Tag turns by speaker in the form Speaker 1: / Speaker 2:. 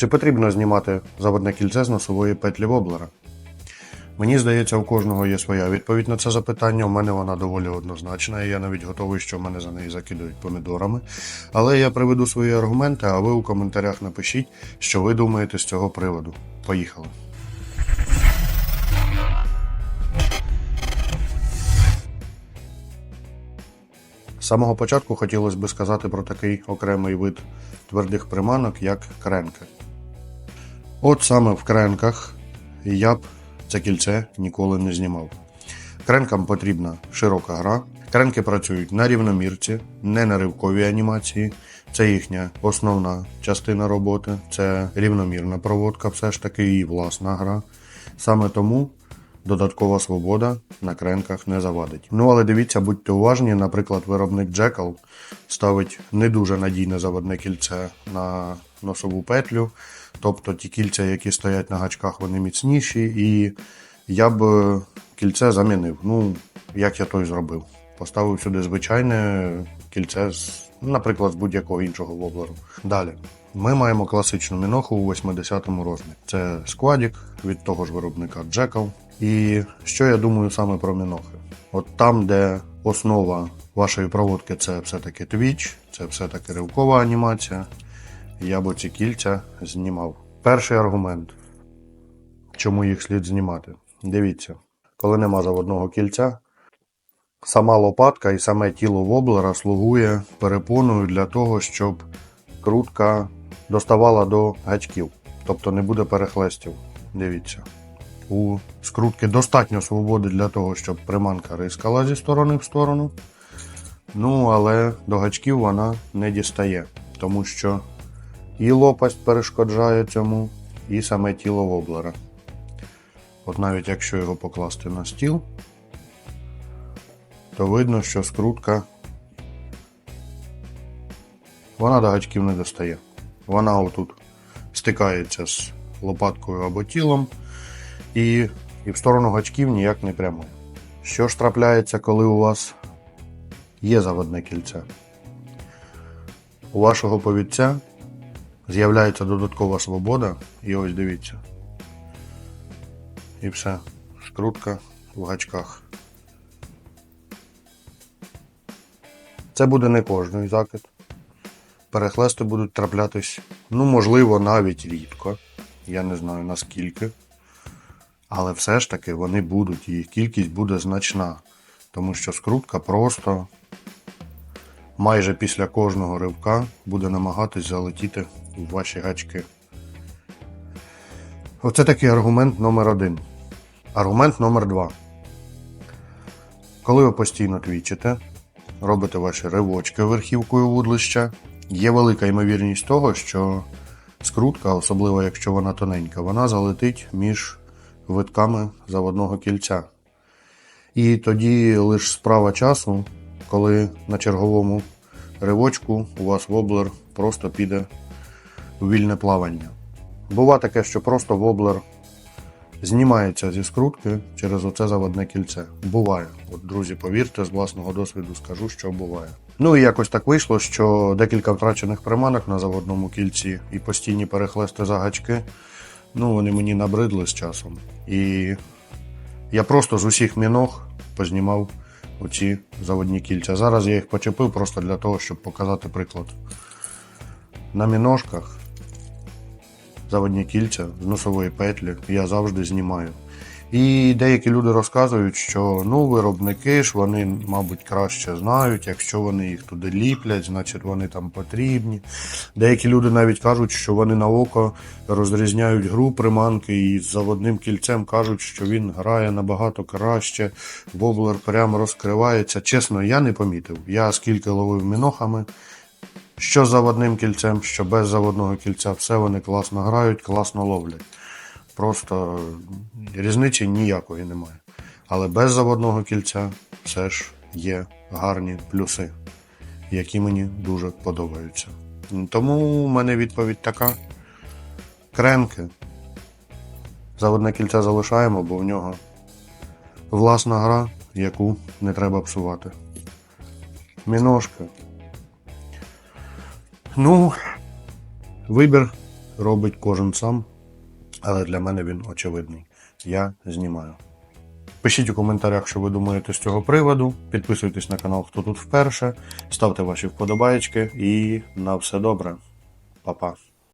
Speaker 1: Чи потрібно знімати заводне кільце з носової петлі воблера? Мені здається, у кожного є своя відповідь на це запитання. У мене вона доволі однозначна, і я навіть готовий, що мене за неї закидують помідорами. Але я приведу свої аргументи, а ви у коментарях напишіть, що ви думаєте з цього приводу. Поїхали. З самого початку хотілося би сказати про такий окремий вид твердих приманок, як кренки. От саме в кренках я б це кільце ніколи не знімав. Кренкам потрібна широка гра. Кренки працюють на рівномірці, не на ривковій анімації. Це їхня основна частина роботи, це рівномірна проводка, все ж таки і власна гра. Саме тому додаткова свобода на кренках не завадить. Ну але дивіться, будьте уважні, наприклад, виробник Jackal ставить не дуже надійне заводне кільце на носову петлю. Тобто ті кільця, які стоять на гачках, вони міцніші, і я б е, кільце замінив. Ну, як я той зробив. Поставив сюди звичайне кільце, наприклад, з будь-якого іншого воблеру. Далі. Ми маємо класичну міноху у 80-му розмірі. Це складік від того ж виробника Jackal. І що я думаю саме про мінохи? От там, де основа вашої проводки це все-таки Twitch, це все-таки ривкова анімація, я б оці кільця знімав. Перший аргумент, чому їх слід знімати. Дивіться, коли нема заводного кільця, сама лопатка і саме тіло воблера слугує перепоною для того, щоб крутка доставала до гачків, тобто не буде перехлестів. Дивіться. У скрутки достатньо свободи для того, щоб приманка рискала зі сторони в сторону. Ну, але до гачків вона не дістає, тому що і лопасть перешкоджає цьому, і саме тіло воблера. От навіть якщо його покласти на стіл, то видно, що скрутка вона до гачків не достає. Вона отут стикається з лопаткою або тілом і, і в сторону гачків ніяк не прямує. Що ж трапляється, коли у вас є заводне кільце? У вашого повідця з'являється додаткова свобода, і ось дивіться. І все. Скрутка в гачках. Це буде не кожний закид. Перехлести будуть траплятись, ну, можливо, навіть рідко. Я не знаю наскільки. Але все ж таки вони будуть, і їх кількість буде значна. Тому що скрутка просто майже після кожного ривка буде намагатись залетіти в ваші гачки. Оце такий аргумент номер один. Аргумент номер два. Коли ви постійно твічите, робите ваші ривочки верхівкою вудлища, є велика ймовірність того, що скрутка, особливо якщо вона тоненька, вона залетить між витками заводного кільця. І тоді лише справа часу, коли на черговому ривочку у вас воблер просто піде у вільне плавання. Бува таке, що просто воблер знімається зі скрутки через оце заводне кільце. Буває. От, друзі, повірте, з власного досвіду скажу, що буває. Ну і якось так вийшло, що декілька втрачених приманок на заводному кільці і постійні перехлести за гачки, ну вони мені набридли з часом. І я просто з усіх міног познімав оці заводні кільця. Зараз я їх почепив просто для того, щоб показати приклад. На міножках заводні кільця з носової петлі я завжди знімаю. І деякі люди розказують, що ну, виробники ж вони, мабуть, краще знають, якщо вони їх туди ліплять, значить вони там потрібні. Деякі люди навіть кажуть, що вони на око розрізняють гру приманки і з заводним кільцем кажуть, що він грає набагато краще, воблер прямо розкривається. Чесно, я не помітив. Я скільки ловив мінохами, що з заводним кільцем, що без заводного кільця, все вони класно грають, класно ловлять. Просто різниці ніякої немає. Але без заводного кільця все ж є гарні плюси, які мені дуже подобаються. Тому у мене відповідь така: кренки. Заводне кільце залишаємо, бо в нього власна гра, яку не треба псувати. Міношка. Ну, вибір робить кожен сам, але для мене він очевидний. Я знімаю. Пишіть у коментарях, що ви думаєте з цього приводу. Підписуйтесь на канал, хто тут вперше. Ставте ваші вподобайки і на все добре. Па-па.